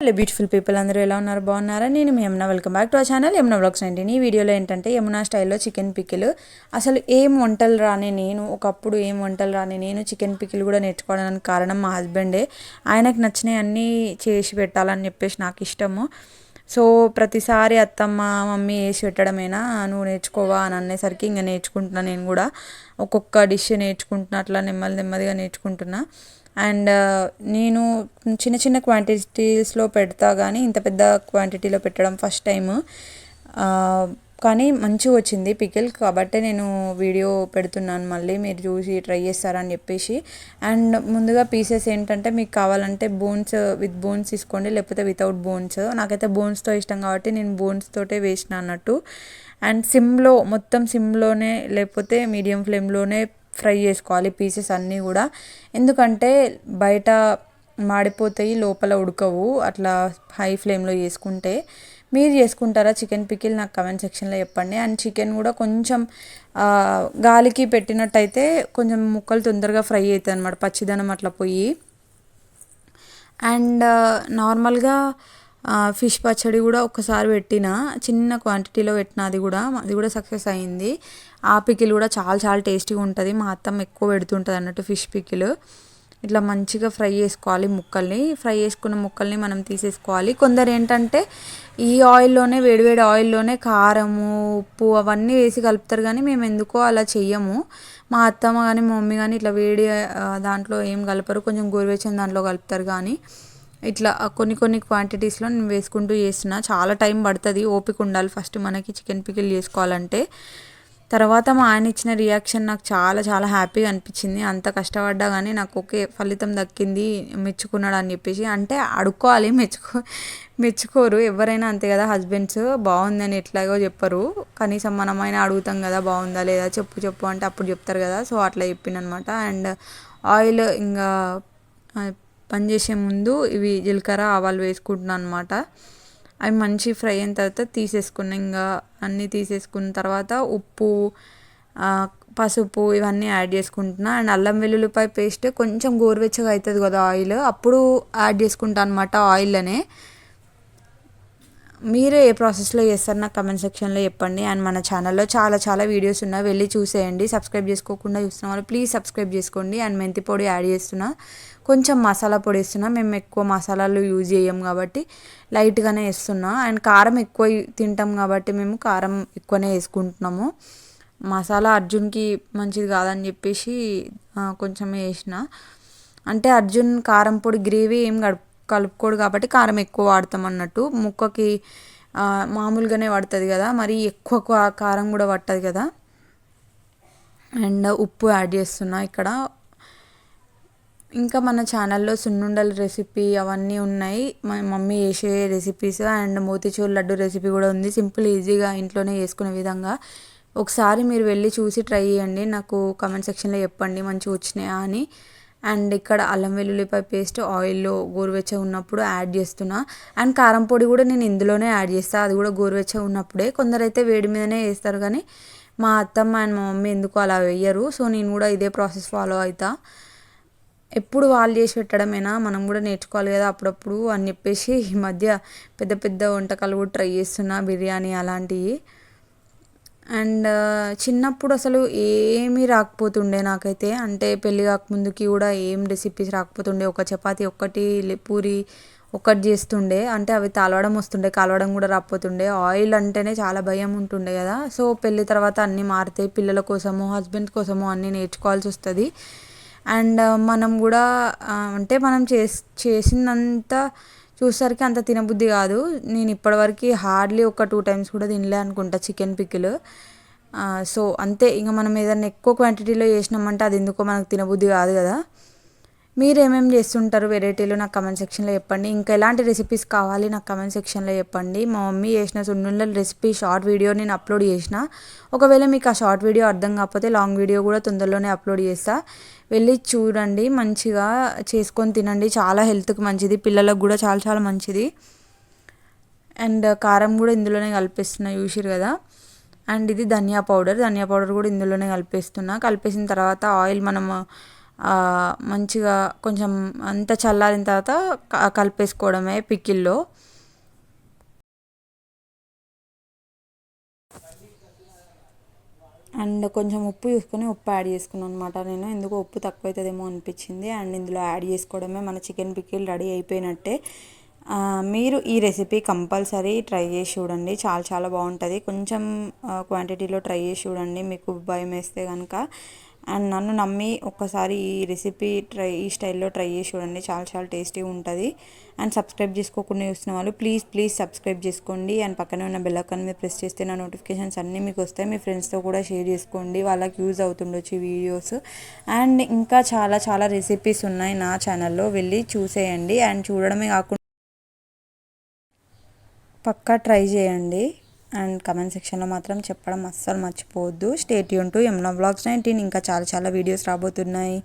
Hello beautiful people అందరూ ఎలా ఉన్నారు? బాగున్నారా? నేను మీ యమున. వెల్కమ్ బ్యాక్ టు ఆ ఛానల్ యమున బ్లాగ్స్ అండి. ఈ వీడియోలో ఏంటంటే యమునా స్టైల్లో చికెన్ పికిల్ అసలు ఏం వంటలు రాని నేను ఒకప్పుడు ఏం వంటలు రాని నేను చికెన్ పికిల్ కూడా నేర్చుకోవడానికి కారణం మా హస్బెండే ఆయనకు నచ్చినవి అన్నీ చేసి పెట్టాలని చెప్పేసి నాకు ఇష్టము. సో ప్రతిసారి అత్తమ్మ మమ్మీ వేసి పెట్టడమేనా? నువ్వు నేర్చుకోవా అని అనేసరికి ఇంకా నేర్చుకుంటున్నా నేను కూడా. ఒక్కొక్క డిష్ నేర్చుకుంటున్నా అట్లా నెమ్మది నెమ్మదిగా నేర్చుకుంటున్నా. అండ్ నేను చిన్న చిన్న క్వాంటిటీస్లో పెడతా కానీ ఇంత పెద్ద క్వాంటిటీలో పెట్టడం ఫస్ట్ టైం కానీ మంచిగా వచ్చింది పికిల్. కాబట్టి నేను వీడియో పెడుతున్నాను మళ్ళీ. మీరు చూసి ట్రై చేస్తారని చెప్పేసి. అండ్ ముందుగా పీసెస్ ఏంటంటే మీకు కావాలంటే బోన్స్ విత్ బోన్స్ తీసుకోండి లేకపోతే వితౌట్ బోన్స్ నాకైతే బోన్స్తో ఇష్టం కాబట్టి నేను బోన్స్ తోటే వేసిన అన్నట్టు. అండ్ సిమ్లో మొత్తం సిమ్లోనే లేకపోతే మీడియం ఫ్లేమ్లోనే ఫ్రై చేసుకోవాలి పీసెస్ అన్నీ కూడా. ఎందుకంటే బయట మాడిపోతాయి లోపల ఉడకవు. అట్లా హై ఫ్లేమ్లో చేసుకుంటే. మీరు చేసుకుంటారా చికెన్ పికిల్? నాకు కమెంట్ సెక్షన్లో చెప్పండి. అండ్ చికెన్ కూడా కొంచెం గాలికి పెట్టినట్టయితే కొంచెం ముక్కలు తొందరగా ఫ్రై అవుతాయి అనమాట పచ్చిదనం అట్లా పోయి. అండ్ నార్మల్గా ఫిష్ పచ్చడి కూడా ఒకసారి పెట్టిన చిన్న క్వాంటిటీలో పెట్టిన అది కూడా అది కూడా సక్సెస్ అయింది. ఆ పికిల్ కూడా చాలా చాలా టేస్టీగా ఉంటుంది. మా అత్తమ్మ ఎక్కువ పెడుతుంటుంది అన్నట్టు ఫిష్ పికిల్. ఇట్లా మంచిగా ఫ్రై చేసుకోవాలి ముక్కల్ని. ఫ్రై చేసుకున్న ముక్కల్ని మనం తీసేసుకోవాలి. కొందరు ఏంటంటే ఈ ఆయిల్లోనే వేడివేడి ఆయిల్లోనే కారము ఉప్పు అవన్నీ వేసి కలుపుతారు కానీ మేము ఎందుకో అలా చెయ్యము. మా అత్తమ్మ కానీ మా మమ్మీ కానీ ఇట్లా వేడి దాంట్లో ఏం కలపరు. కొంచెం గోరువెచ్చని దాంట్లో కలుపుతారు కానీ. ఇట్లా కొన్ని కొన్ని క్వాంటిటీస్లో నేను వేసుకుంటూ చేసిన చాలా టైం పడుతుంది ఓపిక ఉండాలి. ఫస్ట్ మనకి చికెన్ పికిల్ చేసుకోవాలంటే. తర్వాత మా ఆయన ఇచ్చిన రియాక్షన్ నాకు చాలా చాలా హ్యాపీగా అనిపించింది. అంత కష్టపడ్డా కానీ నాకు ఓకే ఫలితం దక్కింది మెచ్చుకున్నాడు అని చెప్పేసి. అంటే అడుక్కోవాలి మెచ్చుకో మెచ్చుకోరు. ఎవరైనా అంతే కదా హస్బెండ్స్ బాగుందని ఎట్లాగో చెప్పరు. కనీసం మనమైనా అడుగుతాం కదా బాగుందా లేదా చెప్పు చెప్పు అంటే అప్పుడు చెప్తారు కదా. సో అట్లా చెప్పిందనమాట అండ్ ఆయిల్ ఇంకా పనిచేసే ముందు ఇవి జీలకర్ర ఆవాలు వేసుకుంటున్నాను అనమాట అవి మంచి ఫ్రై అయిన తర్వాత తీసేసుకున్నా ఇంకా అన్నీ తీసేసుకున్న తర్వాత ఉప్పు పసుపు ఇవన్నీ యాడ్ చేసుకుంటున్నా. అండ్ అల్లం వెల్లుల్లిపాయ పేస్ట్ కొంచెం గోరువెచ్చగా అవుతుంది కదా ఆయిల్. అప్పుడు యాడ్ చేసుకుంటా అనమాట ఆయిల్లోనే మీరు ఏ ప్రాసెస్లో చేస్తారు నాకు కమెంట్ సెక్షన్లో చెప్పండి. అండ్ మన ఛానల్లో చాలా చాలా వీడియోస్ ఉన్నాయి వెళ్ళి చూసేయండి. సబ్స్క్రైబ్ చేసుకోకుండా చూస్తున్న వాళ్ళు ప్లీజ్ సబ్స్క్రైబ్ చేసుకోండి. అండ్ మెంతి పొడి యాడ్ చేస్తున్నా. కొంచెం మసాలా పొడి వేస్తున్నా. మేము ఎక్కువ మసాలాలు యూజ్ చేయం కాబట్టి లైట్గానే వేస్తున్నా. అండ్ కారం ఎక్కువ తింటాం కాబట్టి మేము కారం ఎక్కువనే వేసుకుంటున్నాము. మసాలా అర్జున్కి మంచిది కాదని చెప్పేసి కొంచెం వేసిన. అంటే అర్జున్ కారం పొడి గ్రేవీ ఏం గడుపు కలుపుకోడు కాబట్టి కారం ఎక్కువ వాడతాం అన్నట్టు. ముక్కకి మామూలుగానే పడుతుంది కదా మరి ఎక్కువ కారం కూడా పట్టదు కదా. అండ్ ఉప్పు యాడ్ చేస్తున్నా ఇక్కడ. ఇంకా మన ఛానల్లో సున్నుండల రెసిపీ అవన్నీ ఉన్నాయి. మా మమ్మీ చేసే recipes and Motichoor laddu recipe కూడా ఉంది. సింపుల్ ఈజీగా ఇంట్లోనే చేసుకునే విధంగా. ఒకసారి మీరు వెళ్ళి చూసి ట్రై చేయండి. నాకు కమెంట్ సెక్షన్లో చెప్పండి మంచిగా వచ్చినాయా అని. అండ్ ఇక్కడ అల్లం వెల్లుల్లిపాయ పేస్ట్ ఆయిల్లో గోరువెచ్చగా ఉన్నప్పుడు యాడ్ చేస్తున్నా. అండ్ కారం పొడి కూడా నేను ఇందులోనే యాడ్ చేస్తాను అది కూడా గోరువెచ్చగా ఉన్నప్పుడే. కొందరైతే వేడి మీదనే వేస్తారు కానీ మా అత్తమ్మ అండ్ మా మమ్మీ ఎందుకు అలా వేయరు. సో నేను కూడా ఇదే ప్రాసెస్ ఫాలో అవుతా ఎప్పుడు వాళ్ళు చేసి పెట్టడమేనా? మనం కూడా నేర్చుకోవాలి కదా అప్పుడప్పుడు అని చెప్పేసి ఈ మధ్య పెద్ద పెద్ద వంటకాలు కూడా ట్రై చేస్తున్నా. బిర్యానీ అలాంటివి. అండ్ uh, చిన్నప్పుడు అసలు ఏమీ రాకపోతుండే నాకైతే. అంటే పెళ్ళి కాకముందుకి కూడా ఏం రెసిపీస్ రాకపోతుండే. ఒక చపాతి ఒక్కటి పూరి ఒక్కటి చేస్తుండే. అంటే అవి తాలవడం వస్తుండే కాలవడం కూడా రాకపోతుండే. ఆయిల్ అంటేనే చాలా భయం ఉంటుండే కదా. సో పెళ్ళి తర్వాత అన్నీ మారుతాయి. పిల్లల కోసము హస్బెండ్ కోసము అన్నీ నేర్చుకోవాల్సి వస్తుంది. అండ్ uh, మనం కూడా uh, అంటే మనం చేసి చేసినంత చూసేసరికి అంత తినబుద్ధి కాదు. నేను ఇప్పటివరకు హార్డ్లీ ఒక టూ టైమ్స్ కూడా తినలే అనుకుంటా చికెన్ పికిల్ సో అంతే. ఇంకా మనం ఏదైనా ఎక్కువ క్వాంటిటీలో చేసినామంటే అది ఎందుకో మనకు తినబుద్ధి కాదు కదా. మీరు ఏమేమి చేస్తుంటారు వెరైటీలు? నాకు కమెంట్ సెక్షన్లో చెప్పండి. ఇంకా ఎలాంటి రెసిపీస్ కావాలి? నాకు కమెంట్ సెక్షన్లో చెప్పండి. మా మమ్మీ చేసిన సున్నుండల రెసిపీ షార్ట్ వీడియో నేను అప్లోడ్ చేసిన. ఒకవేళ మీకు ఆ షార్ట్ వీడియో అర్థం కాకపోతే లాంగ్ వీడియో కూడా తొందరలోనే అప్లోడ్ చేస్తా. వెళ్ళి చూడండి. మంచిగా చేసుకొని తినండి. చాలా హెల్త్కి మంచిది. పిల్లలకు కూడా చాలా చాలా మంచిది. అండ్ కారం కూడా ఇందులోనే కలిపిస్తున్నా. చూసిరు కదా? అండ్ ఇది ధనియా పౌడర్ ధనియా పౌడర్ కూడా ఇందులోనే కలిపేస్తున్నా. కలిపేసిన తర్వాత ఆయిల్ మనం మంచిగా కొంచెం అంత చల్లారిన తర్వాత కలిపేసుకోవడమే పికిల్లో. అండ్ కొంచెం ఉప్పు చూసుకొని ఉప్పు యాడ్ చేసుకున్నాను అనమాట నేను ఎందుకు ఉప్పు తక్కువ అవుతుందేమో అనిపించింది. అండ్ ఇందులో యాడ్ చేసుకోవడమే మన చికెన్ పికిల్ రెడీ అయిపోయినట్టే. మీరు ఈ రెసిపీ కంపల్సరీ ట్రై చేసి చూడండి. చాలా చాలా బాగుంటుంది. కొంచెం క్వాంటిటీలో ట్రై చేసి చూడండి. మీకు భయం వేస్తే కనుక అండ్ నన్ను నమ్మి ఒక్కసారి ఈ రెసిపీ ట్రై ఈ స్టైల్లో ట్రై చేసి చూడండి. చాలా చాలా టేస్టీగా ఉంటుంది. అండ్ సబ్స్క్రైబ్ చేసుకోకుండా చూసిన వాళ్ళు ప్లీజ్ ప్లీజ్ సబ్స్క్రైబ్ చేసుకోండి. అండ్ పక్కనే ఉన్న బెల్ ఐకాన్ మీద ప్రెస్ చేస్తే నా నోటిఫికేషన్స్ అన్నీ మీకు వస్తాయి. మీ ఫ్రెండ్స్తో కూడా షేర్ చేసుకోండి. వాళ్ళకి యూజ్ అవుతుండొచ్చు ఈ వీడియోస్ అండ్ ఇంకా చాలా చాలా రెసిపీస్ ఉన్నాయి నా ఛానల్లో వెళ్ళి చూసేయండి. అండ్ చూడడమే కాకుండా పక్కా ట్రై చేయండి. అండ్ కమెంట్ సెక్షన్లో మాత్రం చెప్పడం అస్సలు మర్చిపోవద్దు. State Yoon to Yamuna blogs nineteen ఇంకా చాలా చాలా వీడియోస్ రాబోతున్నాయి.